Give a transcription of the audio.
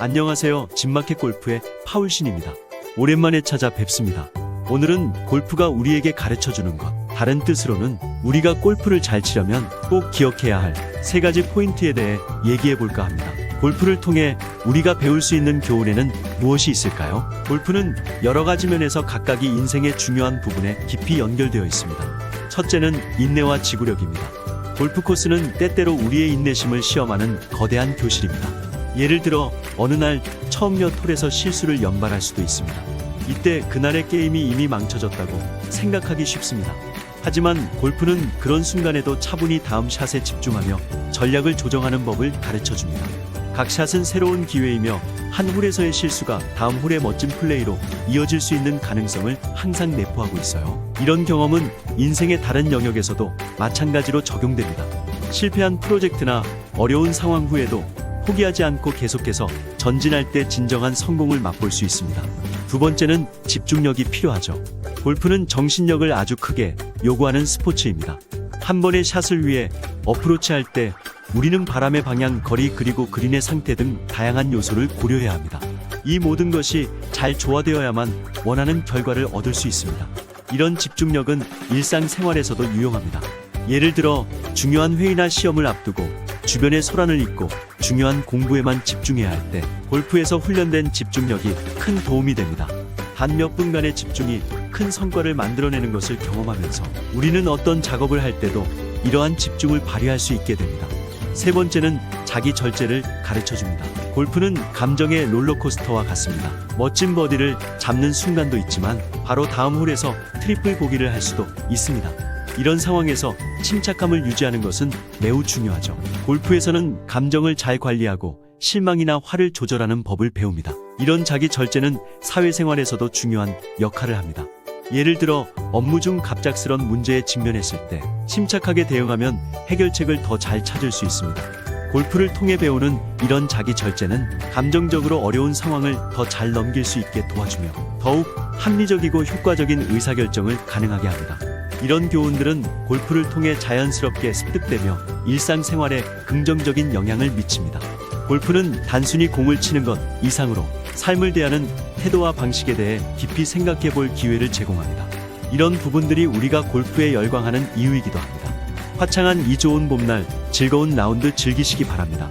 안녕하세요. 진마켓 골프의 파울신입니다. 오랜만에 찾아뵙습니다. 오늘은 골프가 우리에게 가르쳐 주는 것. 다른 뜻으로는 우리가 골프를 잘 치려면 꼭 기억해야 할 세 가지 포인트에 대해 얘기해 볼까 합니다. 골프를 통해 우리가 배울 수 있는 교훈에는 무엇이 있을까요? 골프는 여러 가지 면에서 각각이 인생의 중요한 부분에 깊이 연결되어 있습니다. 첫째는 인내와 지구력입니다. 골프 코스는 때때로 우리의 인내심을 시험하는 거대한 교실입니다. 예를 들어 어느 날 처음 여 톨에서 실수를 연발할 수도 있습니다. 이때 그날의 게임이 이미 망쳐졌다고 생각하기 쉽습니다. 하지만 골프는 그런 순간에도 차분히 다음 샷에 집중하며 전략을 조정하는 법을 가르쳐 줍니다. 각 샷은 새로운 기회이며 한 홀에서의 실수가 다음 홀의 멋진 플레이로 이어질 수 있는 가능성을 항상 내포하고 있어요. 이런 경험은 인생의 다른 영역에서도 마찬가지로 적용됩니다. 실패한 프로젝트나 어려운 상황 후에도 포기하지 않고 계속해서 전진할 때 진정한 성공을 맛볼 수 있습니다. 두 번째는 집중력이 필요하죠. 골프는 정신력을 아주 크게 요구하는 스포츠입니다. 한 번의 샷을 위해 어프로치 할 때 우리는 바람의 방향, 거리 그리고 그린의 상태 등 다양한 요소를 고려해야 합니다. 이 모든 것이 잘 조화되어야만 원하는 결과를 얻을 수 있습니다. 이런 집중력은 일상생활에서도 유용합니다. 예를 들어 중요한 회의나 시험을 앞두고 주변의 소란을 잊고 중요한 공부에만 집중해야 할 때 골프에서 훈련된 집중력이 큰 도움이 됩니다. 단 몇 분간의 집중이 큰 성과를 만들어내는 것을 경험하면서 우리는 어떤 작업을 할 때도 이러한 집중을 발휘할 수 있게 됩니다. 세 번째는 자기 절제를 가르쳐 줍니다. 골프는 감정의 롤러코스터와 같습니다. 멋진 버디를 잡는 순간도 있지만 바로 다음 홀에서 트리플 보기를 할 수도 있습니다. 이런 상황에서 침착함을 유지하는 것은 매우 중요하죠. 골프에서는 감정을 잘 관리하고 실망이나 화를 조절하는 법을 배웁니다. 이런 자기 절제는 사회생활에서도 중요한 역할을 합니다. 예를 들어 업무 중 갑작스런 문제에 직면했을 때 침착하게 대응하면 해결책을 더 잘 찾을 수 있습니다. 골프를 통해 배우는 이런 자기 절제는 감정적으로 어려운 상황을 더 잘 넘길 수 있게 도와주며 더욱 합리적이고 효과적인 의사결정을 가능하게 합니다. 이런 교훈들은 골프를 통해 자연스럽게 습득되며 일상생활에 긍정적인 영향을 미칩니다. 골프는 단순히 공을 치는 것 이상으로 삶을 대하는 태도와 방식에 대해 깊이 생각해 볼 기회를 제공합니다. 이런 부분들이 우리가 골프에 열광하는 이유이기도 합니다. 화창한 이 좋은 봄날 즐거운 라운드 즐기시기 바랍니다.